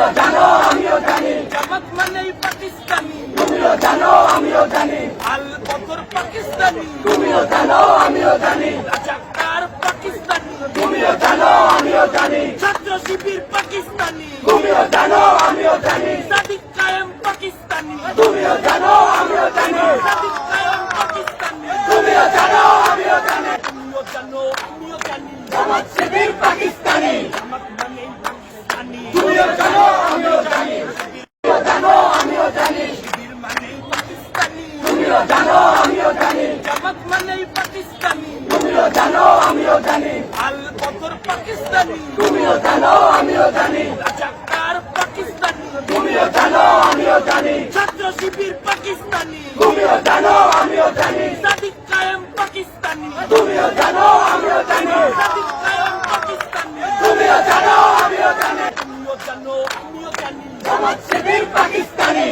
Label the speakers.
Speaker 1: তুমিও জানো আমিও জানি।
Speaker 2: জামাত মানে পাকিস্তানি।
Speaker 1: তুমিও জানো আমিও জানি।
Speaker 2: আল বদর পাকিস্তানি।
Speaker 1: তুমিও জানো আমিও জানি।
Speaker 2: রাজাকার পাকিস্তানি?
Speaker 1: তুমিও জানো আমিও জানি।
Speaker 2: ছাত্র শিবির পাকিস্তানি।
Speaker 1: তুমিও জানো আমিও জানি। সাদিক কায়েম পাকিস্তানি।
Speaker 2: তুমিও জানো আমিও জানি।
Speaker 1: সাদিক কায়েম পাকিস্তানি। তুমিও জানো আমিও জানি। তুমিও জানো আমিও জানি।
Speaker 2: জামাত শিবির পাকিস্তানি।
Speaker 1: তুমিও জানো আমিও জানি
Speaker 2: জামাত মানে পাকিস্তানি
Speaker 1: তুমিও জানো আমিও জানি
Speaker 2: আল বদর পাকিস্তানি
Speaker 1: তুমিও জানো আমিও জানি
Speaker 2: পাকিস্তানি
Speaker 1: তুমিও জানো আমিও জানি
Speaker 2: ছাত্র শিবির পাকিস্তানি
Speaker 1: তুমিও জানো আমিও জানি
Speaker 2: সাদিক কায়েম পাকিস্তানি
Speaker 1: তুমিও জানো আমিও জানি
Speaker 2: সাদিক কায়েম পাকিস্তানি
Speaker 1: তুমিও জানো আমিও জানি
Speaker 2: তুমিও জানো আমিও জানি
Speaker 1: জামাত শিবির পাকিস্তানি